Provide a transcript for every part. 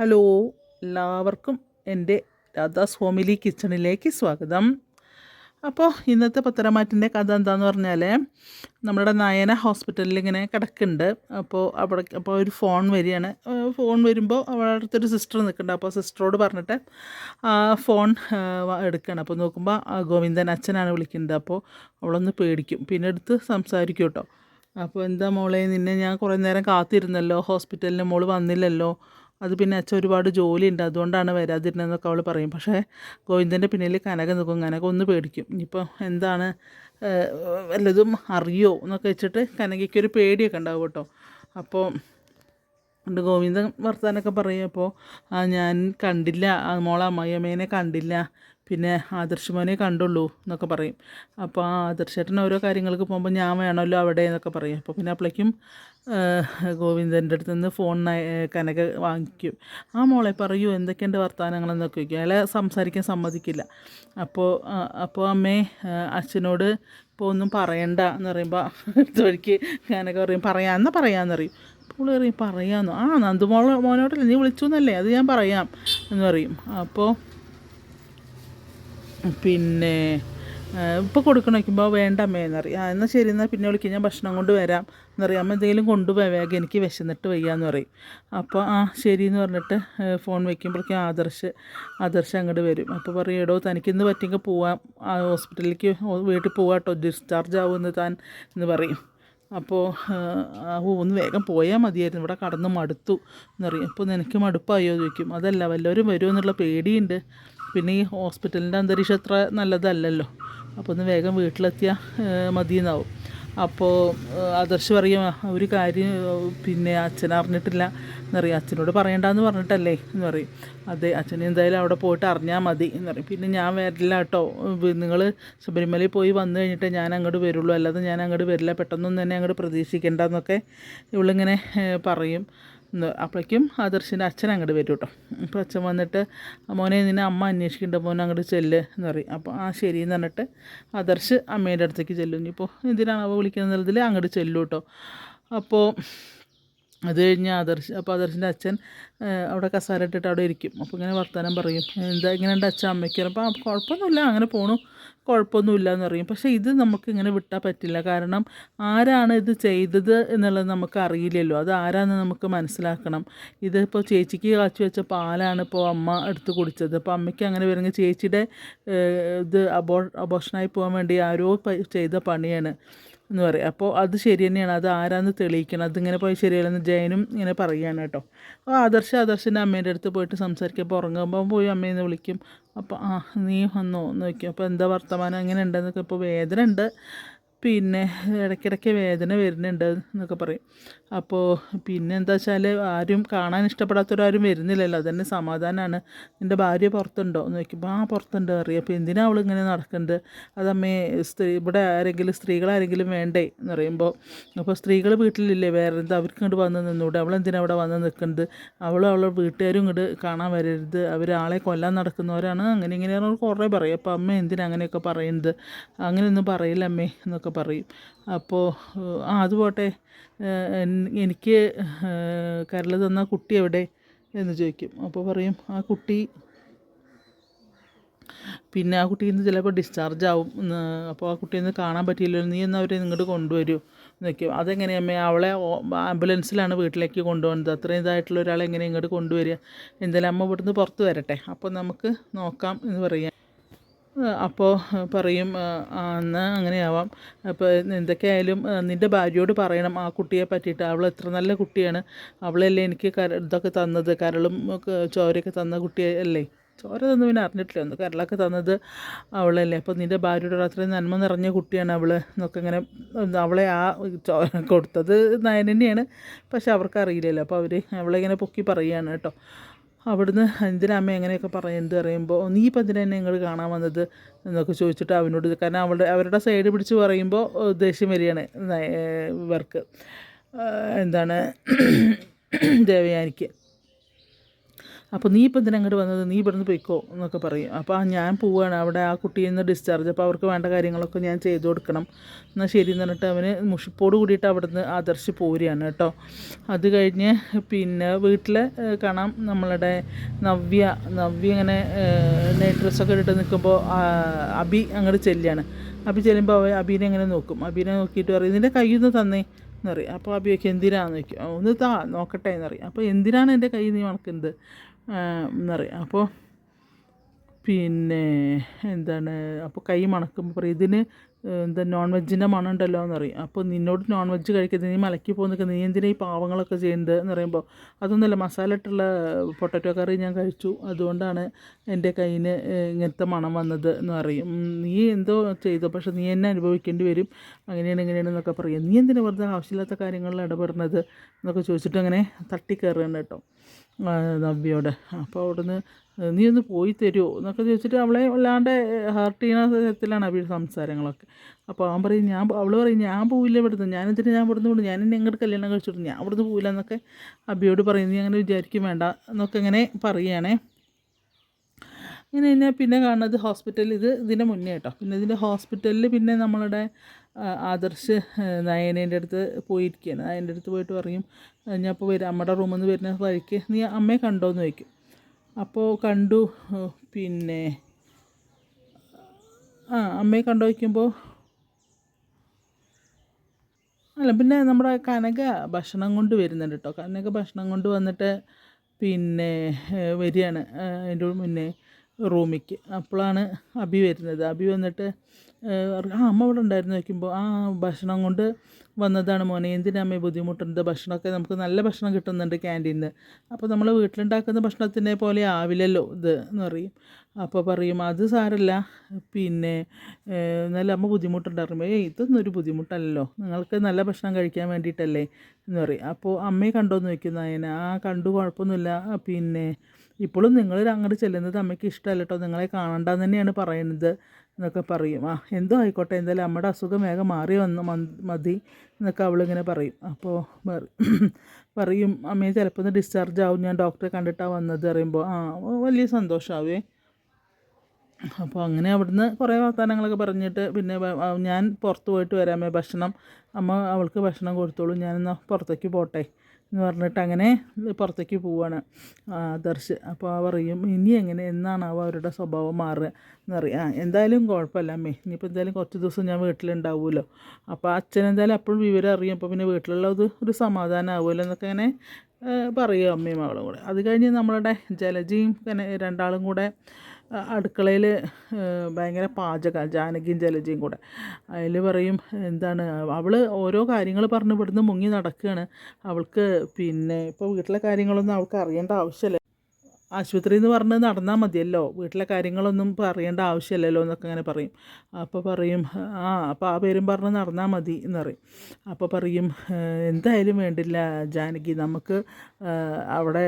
Hello എല്ലാവർക്കും എന്റെ Radhas homely കിച്ചണിലേക്ക് സ്വാഗതം. അപ്പോൾ ഇന്നത്തെ പത്തരമാറ്റിന്റെ കഥ എന്താന്ന് പറഞ്ഞാൽ നമ്മുടെ നയന ഹോസ്പിറ്റലിൽ ഇങ്ങനെ കിടക്കുന്നുണ്ട്. അപ്പോൾ അവിടെ അപ്പോൾ ഒരു ഫോൺ വരികയാണ്. ഫോൺ വരുമ്പോൾ അവിടെ അടുത്തൊരു സിസ്റ്റർ നിൽക്കുന്നുണ്ട്. അപ്പോൾ സിസ്റ്ററോട് പറഞ്ഞിട്ട് ഫോൺ എടുക്കണം അപ്പോൾ നോക്കുമ്പോൾ ഗോവിന്ദൻ അച്ഛനാണ് വിളിക്കുന്നത്. അപ്പോൾ അവളൊന്ന് പേടിക്കും. പിന്നെ എടുത്ത് സംസാരിക്കും കേട്ടോ. അപ്പോൾ എന്താ മോളെ നിന്നെ ഞാൻ കുറേ നേരം കാത്തിരുന്നല്ലോ. ഹോസ്പിറ്റലിന് മോൾ വന്നില്ലല്ലോ. അത് പിന്നെ അച്ഛൻ ഒരുപാട് ജോലിയുണ്ട്. അതുകൊണ്ടാണ് വരാതിരുന്നതെന്നൊക്കെ അവൾ പറയും. പക്ഷേ ഗോവിന്ദന്റെ പിന്നിൽ കനക നിൽക്കും കനക ഒന്ന് പേടിക്കും. ഇനിയിപ്പോൾ എന്താണ് വല്ലതും അറിയോ എന്നൊക്കെ വെച്ചിട്ട് കനകയ്ക്കൊരു പേടിയൊക്കെ ഉണ്ടാവും കേട്ടോ. അപ്പോൾ ഉണ്ട് ഗോവിന്ദൻ വർത്താനൊക്കെ പറയും. അപ്പോൾ ഞാൻ കണ്ടില്ല. മോളെ അമ്മയമ്മേനെ കണ്ടില്ല. പിന്നെ ആദർശ് മോനെ കണ്ടുള്ളൂ എന്നൊക്കെ പറയും. അപ്പോൾ ആ ആദർശേട്ടൻ ഓരോ കാര്യങ്ങൾക്ക് പോകുമ്പോൾ ഞാൻ വേണമല്ലോ അവിടെ എന്നൊക്കെ പറയും. അപ്പോൾ പിന്നെ അപ്പോഴേക്കും ഗോവിന്ദന്റെ അടുത്ത് നിന്ന് ഫോൺ കനക വാങ്ങിക്കും. ആ മോളെ പറയൂ എന്തൊക്കെയുണ്ട് വർത്തമാനങ്ങളെന്നൊക്കെ ചോദിക്കും. അയാളെ സംസാരിക്കാൻ സമ്മതിക്കില്ല. അപ്പോൾ അപ്പോൾ അമ്മേ അച്ഛനോട് ഇപ്പോൾ ഒന്നും പറയണ്ട എന്ന് പറയുമ്പോൾ അടുത്ത വഴിക്ക് കനക പറയും പറയാമെന്നാ പറയാമെന്ന് പറയും. അപ്പോൾ പറയും പറയാമെന്നോ ആ നന്ദുമോളെ മോനോടല്ലേ? നീ വിളിച്ചു എന്നല്ലേ അത് ഞാൻ പറയാം എന്ന് പറയും. അപ്പോൾ പിന്നെ ഇപ്പോൾ കൊടുക്കണം വേണ്ട അമ്മേ എന്നറിയാം ആ എന്നാൽ ശരി എന്നാൽ പിന്നെ വിളിക്ക് ഞാൻ ഭക്ഷണം കൊണ്ട് വരാം എന്നറിയാം അമ്മ എന്തെങ്കിലും കൊണ്ടുപോയി വേഗം എനിക്ക് വിശന്നിട്ട് വയ്യാന്ന് പറയും. അപ്പോൾ ആ ശരി എന്ന് പറഞ്ഞിട്ട് ഫോൺ വയ്ക്കുമ്പോഴേക്കും ആദർശ് ആദർശ് അങ്ങോട്ട് വരും. അപ്പോൾ പറയും എടോ തനിക്കിന്ന് പറ്റിയെങ്കിൽ പോവാം. ആ ഹോസ്പിറ്റലിലേക്ക് വീട്ടിൽ പോവാട്ടോ ഡിസ്ചാർജ് ആവുമെന്ന് താൻ എന്ന് പറയും. അപ്പോൾ ഒന്ന് വേഗം പോയാൽ മതിയായിരുന്നു. ഇവിടെ കടന്ന് മടുത്തു എന്നറിയും അപ്പോൾ നിനക്ക് മടുപ്പായോ ചോദിക്കും. അതല്ല വല്ലവരും വരുമോ എന്നുള്ള പേടിയുണ്ട്. പിന്നെ ഈ ഹോസ്പിറ്റലിന്റെ അന്തരീക്ഷം അത്ര നല്ലതല്ലല്ലോ. അപ്പോൾ ഒന്ന് വേഗം വീട്ടിലെത്തിയാൽ മതിയെന്നാവും. അപ്പോൾ ആദർശ് പറയും ഒരു കാര്യം പിന്നെ അച്ഛൻ അറിഞ്ഞിട്ടില്ല എന്നറിയാം. അച്ഛനോട് പറയണ്ടെന്ന് പറഞ്ഞിട്ടല്ലേ എന്ന് പറയും. അതെ അച്ഛൻ എന്തായാലും അവിടെ പോയിട്ട് അറിഞ്ഞാൽ മതി എന്ന് പറയും. പിന്നെ ഞാൻ വരില്ല കേട്ടോ. നിങ്ങൾ ശബരിമലയിൽ പോയി വന്നു കഴിഞ്ഞിട്ട് ഞാൻ അങ്ങോട്ട് വരുള്ളൂ. അല്ലാതെ ഞാൻ അങ്ങോട്ട് വരില്ല. പെട്ടെന്നൊന്നും തന്നെ അങ്ങോട്ട് പ്രതീക്ഷിക്കേണ്ടെന്നൊക്കെ ഇവളിങ്ങനെ പറയും. അപ്പോഴേക്കും ആദർശിന്റെ അച്ഛൻ അങ്ങോട്ട് വരും കേട്ടോ അപ്പോൾ അച്ഛൻ വന്നിട്ട് മോനെ നിന്നെ അമ്മ അന്വേഷിക്കേണ്ട മോനെ അങ്ങോട്ട് ചെല്ല് എന്ന് പറയും. അപ്പോൾ ആ ശരി എന്ന് പറഞ്ഞിട്ട് ആദർശ് അമ്മേന്റെ അടുത്തേക്ക് ചെല്ലും. ഇനിയിപ്പോൾ എന്തിനാണ് അവ വിളിക്കുന്നതിൽ അങ്ങോട്ട് ചെല്ലും കേട്ടോ അപ്പോൾ അത് കഴിഞ്ഞ് ആദർശ് അപ്പോൾ ആദർശിന്റെ അച്ഛൻ അവിടെ കസാര ഇട്ടിട്ട് അവിടെ ഇരിക്കും. അപ്പോൾ ഇങ്ങനെ വർത്തമാനം പറയും. എന്താ ഇങ്ങനെ ഉണ്ട് അച്ഛൻ അമ്മയ്ക്ക്? അപ്പോൾ കുഴപ്പമൊന്നുമില്ല. അങ്ങനെ പോണു. കുഴപ്പമൊന്നുമില്ല എന്ന് പറയും. പക്ഷേ ഇത് നമുക്ക് ഇങ്ങനെ വിട്ടാൽ പറ്റില്ല. കാരണം ആരാണ് ഇത് ചെയ്തത് എന്നുള്ളത് നമുക്ക് അറിയില്ലല്ലോ. അത് ആരാന്ന് നമുക്ക് മനസ്സിലാക്കണം. ഇതിപ്പോൾ ചേച്ചിക്ക് കാച്ചു വെച്ച പാലാണ് ഇപ്പോൾ അമ്മ എടുത്ത് കുടിച്ചത്. അപ്പോൾ അമ്മയ്ക്ക് അങ്ങനെ വരുമെങ്കിൽ ചേച്ചിയുടെ ഇത് അബോ അബോഷനായി പോകാൻ വേണ്ടി ആരോ ചെയ്ത പണിയാണ്. എന്ന് പറയും. അപ്പോൾ അത് ശരി തന്നെയാണ്. അത് ആരാന്ന് തെളിയിക്കണം. അതിങ്ങനെ പോയി ശരിയല്ലെന്ന് ജയനും ഇങ്ങനെ പറയുകയാണ് കേട്ടോ. അപ്പോൾ ആദർശ ആദർശന്റെ അമ്മേന്റെ അടുത്ത് പോയിട്ട് സംസാരിക്കുമ്പോൾ ഉറങ്ങുമ്പോൾ പോയി അമ്മയെന്ന് വിളിക്കും. അപ്പോൾ ആ നീ വന്നോ? എന്ന് വയ്ക്കും അപ്പോൾ എന്താ വർത്തമാനം? അങ്ങനെ ഉണ്ടെന്നൊക്കെ ഇപ്പോൾ വേദന ഉണ്ട് പിന്നെ ഇടയ്ക്കിടയ്ക്ക് വേദന വരുന്നുണ്ട് എന്നൊക്കെ പറയും. അപ്പോൾ പിന്നെ എന്താ വെച്ചാൽ ആരും കാണാൻ ഇഷ്ടപ്പെടാത്തവരാരും വരുന്നില്ലല്ലോ. അതന്നെ സമാധാനമാണ് നിന്റെ ഭാര്യ പുറത്തുണ്ടോ? എന്ന് ചോദിക്കുമ്പോൾ ആ പുറത്തുണ്ട് അറിയാം അപ്പോൾ എന്തിനാ അവൾ ഇങ്ങനെ നടക്കുന്നത് അതമ്മേ സ്ത്രീ ഇവിടെ ആരെങ്കിലും സ്ത്രീകളാരെങ്കിലും വേണ്ടേ? എന്ന് പറയുമ്പോൾ അപ്പോൾ സ്ത്രീകൾ വീട്ടിലില്ലേ? വേറെ എന്താ? അവർക്ക് ഇങ്ങോട്ട് വന്ന് നിന്നൂടെ. അവളെന്തിനാ അവിടെ വന്ന് നിൽക്കുന്നത് അവളും അവളുടെ വീട്ടുകാരും ഇങ്ങോട്ട് കാണാൻ വരരുത്. അവർ ആളെ കൊല്ലാൻ നടക്കുന്നവരാണ്. അങ്ങനെ ഇങ്ങനെ കുറേ പറയും. അപ്പോൾ അമ്മ എന്തിനാ അങ്ങനെയൊക്കെ പറയുന്നത് അങ്ങനെയൊന്നും പറയില്ല അമ്മേ എന്നൊക്കെ പറയും. അപ്പോൾ ആ അത് പോട്ടെ. ഏഹ്, എൻ- എനിക്ക് കരൾ തന്ന കുട്ടി എവിടെ എന്ന് ചോദിക്കും. അപ്പോൾ പറയും ആ കുട്ടി പിന്നെ ആ കുട്ടി ഇന്ന് ചിലപ്പോൾ ഡിസ്ചാർജ് ആവും അപ്പോൾ ആ കുട്ടിയെ നിന്ന് കാണാൻ പറ്റിയില്ലല്ലോ നീ എന്നാൽ അവരെ ഇങ്ങോട്ട് കൊണ്ടുവരൂ എന്നൊക്കെയും അതെങ്ങനെയമ്മേ അവളെ ആംബുലൻസിലാണ് വീട്ടിലേക്ക് കൊണ്ടുപോകുന്നത്? അത്രയും ഇതായിട്ടുള്ള ഒരാളെ എങ്ങനെ ഇങ്ങോട്ട് കൊണ്ടുവരിക? എന്തായാലും അമ്മ ഇവിടുന്ന് പുറത്ത് വരട്ടെ. അപ്പോൾ നമുക്ക് നോക്കാം എന്ന് പറയാം. അപ്പോൾ പറയും ആ, അങ്ങനെയാവാം. അപ്പോൾ എന്തൊക്കെയായാലും നിന്റെ ഭാര്യയോട് പറയണം ആ കുട്ടിയെ പറ്റിയിട്ട്. അവൾ എത്ര നല്ല കുട്ടിയാണ്. അവളല്ലേ എനിക്ക് കര ഇതൊക്കെ തന്നത്. കരളും ചോരയൊക്കെ തന്ന കുട്ടിയല്ലേ ചോര തന്നു പിന്നെ അറിഞ്ഞിട്ടില്ല. ഒന്ന് കരളൊക്കെ തന്നത് അവളല്ലേ. അപ്പോൾ നിന്റെ ഭാര്യയോട് അത്രയും നന്മ നിറഞ്ഞ കുട്ടിയാണ് അവൾ എന്നൊക്കെ ഇങ്ങനെ അവളെ ആ കൊടുത്തത് നയൻ തന്നെയാണ് പക്ഷെ അവർക്ക് അറിയില്ലല്ലോ. അപ്പോൾ അവർ അവളെ ഇങ്ങനെ പൊക്കി പറയുകയാണ് കേട്ടോ. അവിടുന്ന് അമ്മ എങ്ങനെയൊക്കെ പറയുന്നത്? പറയുമ്പോൾ നീ ഇപ്പം എന്തിനാ എന്നെ ഇങ്ങോട്ട് കാണാൻ വന്നത്? എന്നൊക്കെ ചോദിച്ചിട്ട് അവനോട് കാരണം അവളുടെ അവരുടെ സൈഡ് പിടിച്ച് പറയുമ്പോൾ ദേഷ്യം വരികയാണ് വർക്ക് എന്താണ് ദേവയാനിക്ക്. അപ്പോൾ നീ ഇപ്പം എന്തിനാ അങ്ങോട്ട് വന്നത്? നീ ഇവിടുന്ന് പോയിക്കോ എന്നൊക്കെ പറയും. അപ്പോൾ ആ ഞാൻ പോവുകയാണ് അവിടെ ആ കുട്ടിയിൽ നിന്ന് ഡിസ്ചാർജ് അപ്പോൾ അവർക്ക് വേണ്ട കാര്യങ്ങളൊക്കെ ഞാൻ ചെയ്തു കൊടുക്കണം. എന്നാൽ ശരി എന്ന് പറഞ്ഞിട്ട് അവന് മുഷിപ്പോട് കൂടിയിട്ട് അവിടുന്ന് ആദർശ് പോരുകയാണ് കേട്ടോ. അത് കഴിഞ്ഞ് പിന്നെ വീട്ടിൽ കാണാം നമ്മളുടെ നവ്യ. നവ്യ ഇങ്ങനെ നൈറ്റ് ഡ്രസ്സൊക്കെ ഇട്ട് നിൽക്കുമ്പോൾ അബി അങ്ങോട്ട് ചെല്ലുകയാണ്. അബി ചെല്ലുമ്പോൾ അവ അബീനെ ഇങ്ങനെ നോക്കും? അബീനെ നോക്കിയിട്ട് പറയും ഇതിന്റെ കയ്യിൽ നിന്ന് തന്നേ എന്നറിയാം. അപ്പോൾ അബി ഒക്കെ എന്തിനാണെന്ന് ചോദിക്കും. ഒന്ന് താ നോക്കട്ടെ എന്നറിയാം. അപ്പോൾ എന്തിനാണ് എന്റെ കയ്യിൽ നീ മണക്കുന്നത്? എന്നറിയാം. അപ്പോൾ പിന്നെ എന്താണ് അപ്പോൾ കൈ മണക്കുമ്പോൾ പറയും ഇതിന് എന്താ നോൺ വെജിന്റെ മണം എന്ന് പറയും. അപ്പോൾ നിന്നോട് നോൺ വെജ് കഴിക്കുന്നത് നീ മലക്കി പോകുന്ന നീ എന്തിനാ ഈ പാവങ്ങളൊക്കെ ചെയ്യുന്നത് എന്ന് പറയുമ്പോൾ അതൊന്നുമല്ല മസാല ഇട്ടുള്ള പൊട്ടറ്റോ കറി ഞാൻ കഴിച്ചു. അതുകൊണ്ടാണ് എന്റെ കയ്യിന് ഇങ്ങനത്തെ മണം വന്നത് എന്ന് പറയും. നീ എന്തോ ചെയ്തു പക്ഷെ നീ എന്നെ അനുഭവിക്കേണ്ടി വരും. അങ്ങനെയാണ് ഇങ്ങനെയാണ് എന്നൊക്കെ പറയും. നീ എന്തിനാ വെറുതെ ആവശ്യമില്ലാത്ത കാര്യങ്ങളിൽ ഇടപെടുന്നത്? എന്നൊക്കെ ചോദിച്ചിട്ട് അങ്ങനെ തട്ടിക്കയറുകയാണ് കേട്ടോ നവ്യോടെ. അപ്പോൾ അവിടുന്ന് നീ ഒന്ന് പോയി തരുമോ എന്നൊക്കെ ചോദിച്ചിട്ട് അവളെ വല്ലാണ്ട് ഹേർട്ട് ചെയ്യുന്ന തരത്തിലാണ് അവരുടെ സംസാരങ്ങളൊക്കെ. അപ്പോൾ അവൻ പറയും ഞാൻ അവൾ പറയും ഞാൻ പോവില്ല ഇവിടുന്ന്. ഞാൻ എന്തിനാ ഞാൻ ഇവിടുന്ന് വിടും ഞാൻ എന്നെ അങ്ങോട്ട് കല്യാണം കഴിച്ചിട്ട് ഞാൻ ഇവിടുന്ന് പോവില്ല എന്നൊക്കെ അബിയോട് പറയും. നീ അങ്ങനെ വിചാരിക്കും വേണ്ട എന്നൊക്കെ ഇങ്ങനെ പറയുകയാണേ. ഇങ്ങനെ തന്നെ പിന്നെ കാണുന്നത് ഹോസ്പിറ്റലിൽ ഇത് ഇതിന്റെ മുന്നേ കേട്ടോ. പിന്നെ ഇതിന്റെ ഹോസ്പിറ്റലിൽ പിന്നെ നമ്മളുടെ ആദർശ് നയനേന്റെ അടുത്ത് പോയിരിക്കുകയാണ്. നയന്റെ അടുത്ത് പോയിട്ട് പറയും ഞാൻ ഇപ്പോൾ വരും. അമ്മയുടെ റൂമിൽ നിന്ന് വരുന്ന വഴിക്ക് നീ അമ്മയെ കണ്ടോ എന്ന് ചോദിക്കും. അപ്പോൾ കണ്ടു പിന്നെ ആ അമ്മയെ കണ്ടു വയ്ക്കുമ്പോൾ അല്ല പിന്നെ നമ്മുടെ കനക ഭക്ഷണം കൊണ്ട് വരുന്നുണ്ട് കേട്ടോ കനക ഭക്ഷണം കൊണ്ട് വന്നിട്ട് പിന്നെ വരികയാണ് അതിന്റെ മുന്നേ റൂമിക്ക്. അപ്പോഴാണ് അബി വരുന്നത്. അബി വന്നിട്ട് ആ അമ്മ അവിടെ ഉണ്ടായിരുന്നു നോക്കുമ്പോൾ ആ ഭക്ഷണം കൊണ്ട് വന്നതാണ് മോനെ. എന്തിനാ അമ്മ ബുദ്ധിമുട്ടുണ്ട് ഭക്ഷണമൊക്കെ നമുക്ക് നല്ല ഭക്ഷണം കിട്ടുന്നുണ്ട് ക്യാന്റീനിൽ അപ്പോൾ നമ്മൾ വീട്ടിലുണ്ടാക്കുന്ന ഭക്ഷണത്തിനെ പോലെ ആവില്ലല്ലോ ഇത് എന്ന് പറയും. അപ്പോൾ പറയും അത് സാരല്ല. പിന്നെ നല്ല അമ്മ ബുദ്ധിമുട്ടുണ്ടായിരുന്നു. ഏയ് ഇതൊന്നും ഒരു ബുദ്ധിമുട്ടല്ലല്ലോ. നിങ്ങൾക്ക് നല്ല ഭക്ഷണം കഴിക്കാൻ വേണ്ടിയിട്ടല്ലേ? എന്ന് പറയും. അപ്പോൾ അമ്മയെ കണ്ടോന്ന് വയ്ക്കുന്ന അതിനെ ആ കണ്ടു കുഴപ്പമൊന്നുമില്ല. പിന്നെ ഇപ്പോഴും നിങ്ങൾ അങ്ങോട്ട് ചെല്ലുന്നത് അമ്മയ്ക്ക് ഇഷ്ടമല്ല കേട്ടോ നിങ്ങളെ കാണണ്ടെന്ന് തന്നെയാണ് പറയുന്നത് എന്നൊക്കെ പറയും. ആ എന്തോ ആയിക്കോട്ടെ. എന്തായാലും അമ്മയുടെ അസുഖം വേഗം മാറി വന്ന്. മതി എന്നൊക്കെ അവളിങ്ങനെ പറയും. അപ്പോൾ പറയും അമ്മയെ ചിലപ്പോൾ ഒന്ന് ഡിസ്ചാർജ് ആവും. ഞാൻ ഡോക്ടറെ കണ്ടിട്ടാണ് വന്നത്. പറയുമ്പോൾ ആ വലിയ സന്തോഷമാവേ അപ്പോൾ അങ്ങനെ അവിടുന്ന് കുറേ വർത്തമാനങ്ങളൊക്കെ പറഞ്ഞിട്ട് പിന്നെ ഞാൻ പുറത്ത് പോയിട്ട് വരാമേ ഭക്ഷണം അമ്മ അവൾക്ക് ഭക്ഷണം കൊടുത്തോളൂ. ഞാനെന്നാൽ പുറത്തേക്ക് പോട്ടെ. എന്ന് പറഞ്ഞിട്ട് അങ്ങനെ പുറത്തേക്ക് പോവാണ്. ആദർശ് അപ്പോൾ പറയും ഇനി എങ്ങനെ? എന്നാണ് അവ അവരുടെ സ്വഭാവം മാറുക? എന്നറിയാം ആ എന്തായാലും കുഴപ്പമില്ല അമ്മേ. ഇനിയിപ്പോൾ എന്തായാലും കുറച്ച് ദിവസം ഞാൻ വീട്ടിലുണ്ടാവുമല്ലോ. അപ്പോൾ അച്ഛൻ എന്തായാലും അപ്പോഴും വിവരം അറിയും. അപ്പോൾ പിന്നെ വീട്ടിലുള്ളത് ഒരു സമാധാനം ആവുമല്ലോ എന്നൊക്കെ അങ്ങനെ പറയും അമ്മയും മകളും കൂടെ. അത് കഴിഞ്ഞ് നമ്മളുടെ ജലജയും രണ്ടാളും കൂടെ അടുക്കളയിൽ ഭയങ്കര പാചക ജാനകിയും ജലജയും കൂടെ. അതിൽ പറയും എന്താണ് അവൾ ഓരോ കാര്യങ്ങൾ പറഞ്ഞ് ഇവിടുന്ന് മുങ്ങി നടക്കുകയാണ് അവൾക്ക് പിന്നെ ഇപ്പോൾ വീട്ടിലെ കാര്യങ്ങളൊന്നും അവൾക്ക് അറിയേണ്ട ആവശ്യമില്ല. ആശുപത്രി എന്ന് പറഞ്ഞ് നടന്നാൽ മതിയല്ലോ. വീട്ടിലെ കാര്യങ്ങളൊന്നും പറയേണ്ട ആവശ്യമല്ലല്ലോ എന്നൊക്കെ അങ്ങനെ പറയും. അപ്പോൾ പറയും ആ അപ്പോൾ ആ പേരും പറഞ്ഞ് നടന്നാൽ മതി എന്ന് പറയും. അപ്പോൾ പറയും എന്തായാലും വേണ്ടില്ല ജാനകി നമുക്ക് അവിടെ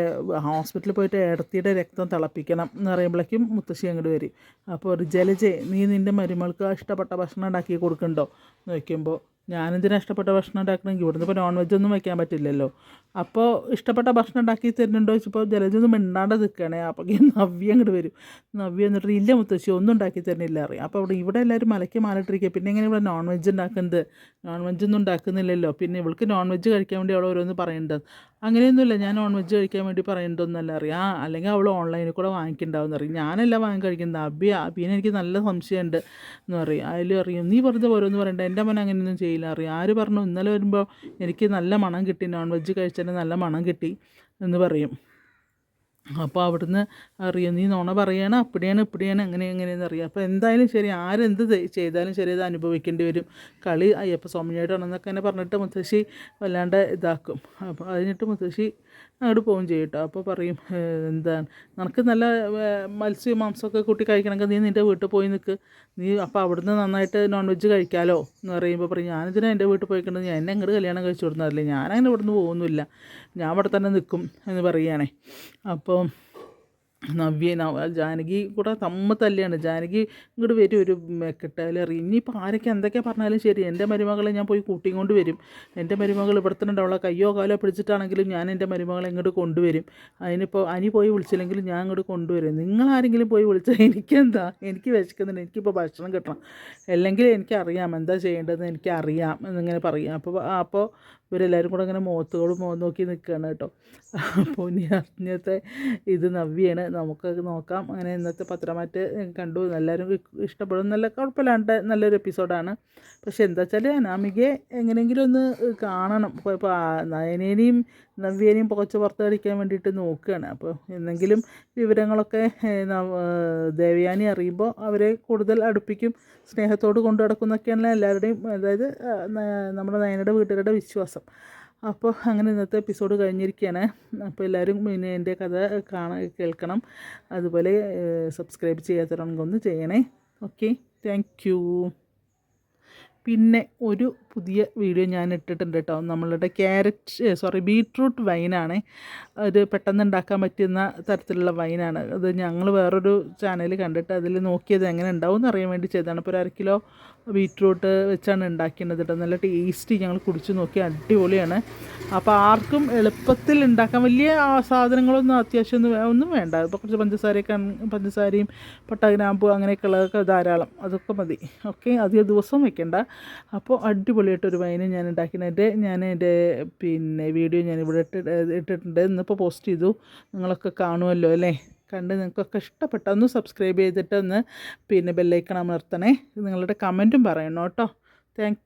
ഹോസ്പിറ്റലിൽ പോയിട്ട് ഇടത്തിയുടെ രക്തം തിളപ്പിക്കണം എന്ന് പറയുമ്പോഴേക്കും മുത്തശ്ശി അങ്ങോട്ട് വരും. അപ്പോൾ ഒരു ജലജെ നീ നിന്റെ മരുമകൾക്ക് ഇഷ്ടപ്പെട്ട ഭക്ഷണം ഉണ്ടാക്കി കൊടുക്കണ്ടോ? എന്ന് വയ്ക്കുമ്പോൾ ഞാനെന്തിനാ ഇഷ്ടപ്പെട്ട ഭക്ഷണം ഉണ്ടാക്കണമെങ്കിൽ ഇവിടുന്ന് ഇപ്പോൾ നോൺ വെജ് ഒന്നും വയ്ക്കാൻ പറ്റില്ലല്ലോ. അപ്പോൾ ഇഷ്ടപ്പെട്ട ഭക്ഷണം ഉണ്ടാക്കി തരുന്നുണ്ടോ ചോദിച്ചപ്പോൾ ജലജൊന്നും മിണ്ടാണ്ട് നിൽക്കണേ അപ്പോൾ ഈ നവ്യ അങ്ങോട്ട് വരും. നവ്യ എന്നിട്ട് ഇല്ല മുത്തശ്ശി ഒന്നും ഉണ്ടാക്കി തരുന്നില്ല അറിയാം. അപ്പോൾ ഇവിടെ ഇവിടെ എല്ലാവരും മലയ്ക്ക് മാലിട്ടിരിക്കുക പിന്നെ എങ്ങനെ ഇവിടെ നോൺ വെജ് ഉണ്ടാക്കുന്നത് നോൺ വെജ് ഒന്നും ഉണ്ടാക്കുന്നില്ലല്ലോ. പിന്നെ ഇവൾക്ക് നോൺ വെജ് കഴിക്കാൻ വേണ്ടി അവൾ ഓരോന്ന് പറയേണ്ടത് അങ്ങനെയൊന്നുമില്ല. ഞാൻ നോൺ വെജ് കഴിക്കാൻ വേണ്ടി പറയേണ്ടതെന്നല്ല അറിയാം. അല്ലെങ്കിൽ അവൾ ഓൺലൈനിൽ കൂടെ വാങ്ങിക്കുന്നുണ്ടാവും അറിയാം ഞാനല്ല വാങ്ങി കഴിക്കുന്നത്. അബി അബീനെ എനിക്ക് നല്ല സംശയമുണ്ട് എന്ന് പറയും. അതിൽ അറിയും നീ വെറുതെ ഓരോന്ന് പറയണ്ട. എന്റെ മോൻ അങ്ങനെയൊന്നും ചെയ്യില്ല അറിയാം ആര് പറഞ്ഞു? ഇന്നലെ വരുമ്പോൾ എനിക്ക് നല്ല മണം കിട്ടി നോൺ വെജ് കഴിച്ചതിന് നല്ല മണം കിട്ടി എന്ന് പറയും. അപ്പോൾ അവിടുന്ന് അറിയാം നീ നോണ പറയണം അപ്പടിയാണ് ഇപ്പടിയാണ് അങ്ങനെ എങ്ങനെയെന്ന് അറിയാം. അപ്പോൾ എന്തായാലും ശരി ആരെന്ത് ചെയ്താലും ശരി അത് അനുഭവിക്കേണ്ടി വരും. കളി അയ്യപ്പ സ്വാമിയായിട്ടാണെന്നൊക്കെ തന്നെ പറഞ്ഞിട്ട് മുത്തശ്ശി വല്ലാണ്ട് ഇതാക്കും. അപ്പോൾ അതിനിട്ട് മുത്തശ്ശി അങ്ങോട്ട് പോവുകയും ചെയ്യും കേട്ടോ അപ്പോൾ പറയും എന്താണ്? നിനക്ക് നല്ല മത്സ്യം മാംസമൊക്കെ കൂട്ടി കഴിക്കണമെങ്കിൽ നീ നിന്റെ വീട്ടിൽ പോയി നിൽക്ക് നീ അപ്പോൾ അവിടുന്ന് നന്നായിട്ട് നോൺ വെജ് കഴിക്കാമല്ലോ എന്ന് പറയുമ്പോൾ പറയും ഞാനിതിനെ എന്റെ വീട്ടിൽ പോയിക്കണ്ടെന്ന് ഞാൻ എന്നെ അങ്ങോട്ട് കല്യാണം കഴിച്ചു കൊടുത്തതല്ലേ ഞാനങ്ങനെ ഇവിടുന്ന് പോകുന്നില്ല ഞാൻ അവിടെ തന്നെ നിൽക്കും എന്ന് പറയുകയാണേ. അപ്പോൾ നവ്യ നവ ജാനകി കൂടെ തമ്മ തല്ലിയാണ്. ജാനകി ഇങ്ങോട്ട് വരും ഒരു മെക്കിട്ടാലും അറിയും. ഇനിയിപ്പോൾ ആരൊക്കെ എന്തൊക്കെ പറഞ്ഞാലും ശരി എന്റെ മരുമകളെ ഞാൻ പോയി കൂട്ടിയും കൊണ്ട് വരും. എന്റെ മരുമകൾ ഇവിടെ തന്നെ കയ്യോ കാലോ പിടിച്ചിട്ടാണെങ്കിലും ഞാൻ എന്റെ മരുമകളെ ഇങ്ങോട്ട് കൊണ്ടുവരും. അതിനിപ്പോൾ അനി പോയി വിളിച്ചില്ലെങ്കിലും ഞാൻ ഇങ്ങോട്ട് കൊണ്ടുവരും. നിങ്ങളാരെങ്കിലും പോയി വിളിച്ചാൽ എനിക്കെന്താ? എനിക്ക് വിശക്കുന്നുണ്ട്. എനിക്കിപ്പോൾ ഭക്ഷണം കിട്ടണം. അല്ലെങ്കിൽ എനിക്കറിയാം എന്താ ചെയ്യേണ്ടതെന്ന് എനിക്കറിയാം എന്നിങ്ങനെ പറയാം. അപ്പോൾ അപ്പോൾ ഇവരെല്ലാവരും കൂടെ അങ്ങനെ മുഖത്തോട് മുഖം നോക്കി നിൽക്കുകയാണ് കേട്ടോ. അപ്പോൾ ഇനി അറിഞ്ഞത്തെ ഇത് നവ്യാണ്. നമുക്ക് നോക്കാം. അങ്ങനെ ഇന്നത്തെ പത്രമാറ്റ് കണ്ടു. എല്ലാവരും ഇഷ്ടപ്പെടും. നല്ല കുഴപ്പമില്ലാണ്ട് നല്ലൊരു എപ്പിസോഡാണ്. പക്ഷേ എന്താ വെച്ചാൽ അനാമികയെ എങ്ങനെയെങ്കിലും ഒന്ന് കാണണം. ഇപ്പോൾ നയനേനെയും നവ്യേനെയും പുകച്ച് പുറത്ത് കളിക്കാൻ വേണ്ടിയിട്ട് നോക്കുകയാണ്. അപ്പോൾ എന്തെങ്കിലും വിവരങ്ങളൊക്കെ ദേവയാനി അറിയുമ്പോൾ അവരെ കൂടുതൽ അടുപ്പിക്കും സ്നേഹത്തോട് കൊണ്ടു നടക്കുന്നൊക്കെയാണ് എല്ലാവരുടെയും അതായത് നമ്മുടെ നയനയുടെ വീട്ടുകാരുടെ വിശ്വാസം. അപ്പോൾ അങ്ങനെ ഇന്നത്തെ എപ്പിസോഡ് കഴിഞ്ഞിരിക്കുകയാണ്. അപ്പോൾ എല്ലാവരും പിന്നെ എന്റെ കഥ കാണ കേൾക്കണം. അതുപോലെ സബ്സ്ക്രൈബ് ചെയ്യാത്തവരാണെങ്കിൽ ഒന്ന് ചെയ്യണേ. ഓക്കെ താങ്ക് പിന്നെ ഒരു പുതിയ വീഡിയോ ഞാൻ ഇട്ടിട്ടുണ്ട് കേട്ടോ. നമ്മളുടെ ക്യാരറ്റ് സോറി ബീട്രൂട്ട് വൈനാണ്. അത് പെട്ടെന്ന് ഉണ്ടാക്കാൻ പറ്റുന്ന തരത്തിലുള്ള വൈനാണ്. അത് ഞങ്ങൾ വേറൊരു ചാനൽ കണ്ടിട്ട് അതിൽ നോക്കിയത് എങ്ങനെ ഉണ്ടാവും എന്ന് അറിയാൻ വേണ്ടി ചെയ്തതാണ്. ഇപ്പോൾ ഒരു അര കിലോ ബീട്രൂട്ട് വെച്ചാണ് ഉണ്ടാക്കുന്നത് കേട്ടോ. നല്ല ടേസ്റ്റി ഞങ്ങൾ കുടിച്ച് നോക്കി അടിപൊളിയാണ്. അപ്പോൾ ആർക്കും എളുപ്പത്തിൽ ഉണ്ടാക്കാൻ വലിയ സാധനങ്ങളൊന്നും അത്യാവശ്യം ഒന്നും ഒന്നും വേണ്ട. ഇപ്പോൾ കുറച്ച് പഞ്ചസാരയൊക്കെ പഞ്ചസാരയും പട്ട ഗ്രാമ്പു അങ്ങനെയൊക്കെ ഉള്ളതൊക്കെ ധാരാളം. അതൊക്കെ മതി. ഓക്കെ അധിക ദിവസം വെക്കേണ്ട. അപ്പോൾ അടിപൊളിയായിട്ടൊരു വൈന് ഞാൻ ഉണ്ടാക്കിയതിന്റെ ഞാൻ എന്റെ പിന്നെ വീഡിയോ ഞാൻ ഇവിടെ ഇട്ട് ഇട്ടിട്ടുണ്ട്. ഇന്നിപ്പോൾ പോസ്റ്റ് ചെയ്തു. നിങ്ങളൊക്കെ കാണുമല്ലോ അല്ലേ? കണ്ട് നിങ്ങൾക്കൊക്കെ ഇഷ്ടപ്പെട്ട ഒന്ന് സബ്സ്ക്രൈബ് ചെയ്തിട്ട് ഒന്ന് പിന്നെ ബെല്ലൈക്കൺ അമർത്തണേ. നിങ്ങളുടെ കമന്റും പറയണം കേട്ടോ. താങ്ക്